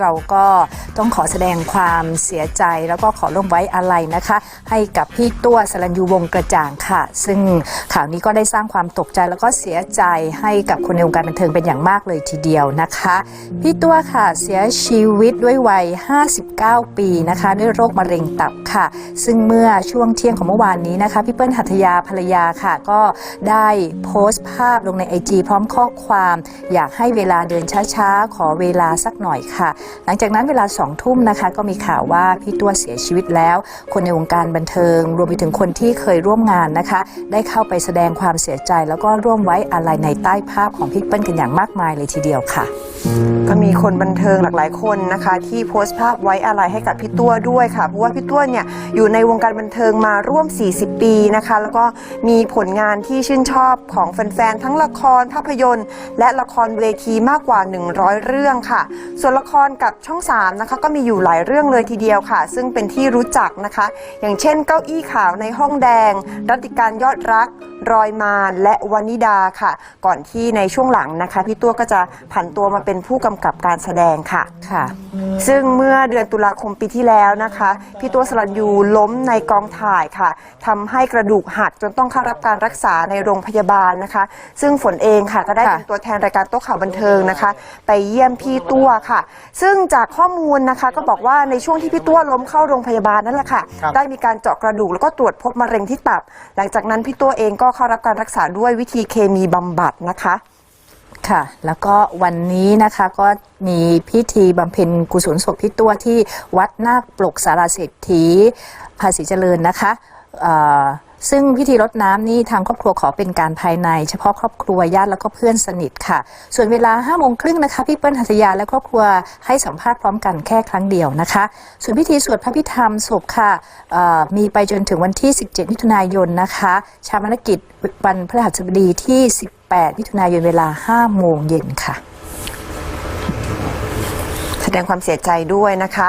เราก็ ต้องขอแสดงความเสียใจแล้วก็ขอร่วมไว้อาลัยนะคะ ให้กับพี่ตัวสรัญยูวงกระจ่างค่ะ ซึ่งข่าวนี้ก็ได้สร้างความตกใจแล้วก็เสียใจให้กับคนในวงการบันเทิงเป็นอย่างมากเลยทีเดียวนะคะ พี่ตัวค่ะเสียชีวิตด้วยวัย 59 ปีนะคะ ด้วยโรคมะเร็งตับค่ะ ซึ่งเมื่อช่วงเที่ยงของเมื่อวานนี้นะคะพี่เปิ้ลหัตถยาภรรยาค่ะ ก็ได้โพสต์ภาพลงในไอจีพร้อมข้อความ อยากให้เวลาเดินช้าๆ ขอเวลาสักหน่อยค่ะ หลังจากนั้นเวลาองทุ่มนะคะ ก็มีข่าวว่าพี่ตัวเสียชีวิตแล้ว คนในวงการบันเทิง รวมไปถึงคนที่เคยร่วมงานนะคะ ได้เข้าไปแสดงความเสียใจ แล้วก็ร่วมไว้อาลัยในใต้ภาพของพี่เปิ้ลกันอย่างมากมายเลยทีเดียวค่ะ ก็มีคนบันเทิงหลากหลายคนนะคะ ที่โพสต์ภาพไว้อาลัยให้กับพี่ตัวด้วยค่ะเพราะว่าพี่ตัวเนี่ยอยู่ในวงการบันเทิงมาร่วม 40 ปีนะคะ แล้วก็มีผลงานที่ชื่นชอบของแฟนๆทั้งละครภาพยนตร์ และละครเวทีมากกว่า 100 เรื่องค่ะ ส่วนละครกับช่อง3นะคะก็มีอยู่หลายเรื่องเลยทีเดียวค่ะ ซึ่งเป็นที่รู้จักนะคะ อย่างเช่นเก้าอี้ขาวในห้องแดง รัตติการยอดรัก รอยมารและวานิดาค่ะ ก่อนที่ในช่วงหลังนะคะ พี่ตัวก็จะผันตัวมาเป็นผู้กำกับการแสดงค่ะค่ะ ซึ่งเมื่อเดือนตุลาคมปีที่แล้วนะคะ พี่ตัวสรัญยูล้มในกองถ่ายค่ะทำให้กระดูกหักจนต้องเข้ารับการรักษาในโรงพยาบาลนะคะ ซึ่งฝนเองค่ะก็ได้ค่ะเป็นตัวแทนรายการโต๊ะข่าวบันเทิงนะคะ ไปเยี่ยมพี่ตัวค่ะ ซึ่งจากข้อมูลนะคะก็บอกว่าในช่วงที่พี่ตัวล้มเข้าโรงพยาบาลนั่นแหละค่ะครับได้มีการเจาะกระดูกแล้วก็ตรวจพบมะเร็งที่ตับ หลังจากนั้นพี่ตัวเองก็เข้ารับการรักษาด้วยวิธีเคมีบำบัดนะคะค่ะ แล้วก็วันนี้นะคะก็มีพิธีบำเพ็ญกุศลศพพี่ตัวที่วัดนาคปลกสารเศรษฐีภาษีเจริญนะคะ ซึ่งพิธีรดน้ำนี่ทางครอบครัวขอเป็นการภายใน เฉพาะครอบครัวญาติแล้วก็เพื่อนสนิทค่ะ ส่วนเวลา5้าโมงครึ่งนะคะพี่เปิ้ลหัตยาและครอบครัวให้สัมภาษณ์พร้อมกันแค่ครั้งเดียวนะคะ ส่วนพิธีสวดพระพิธรรมศพค่ะมีไปจนถึงวันที่ 17 มิถุนายนนะคะ ชาปนกิจวันพฤหัสบดีที่ 18 มิถุนายนเวลา 5 โมงเย็นค่ะ แสดงความเสียใจด้วยนะคะ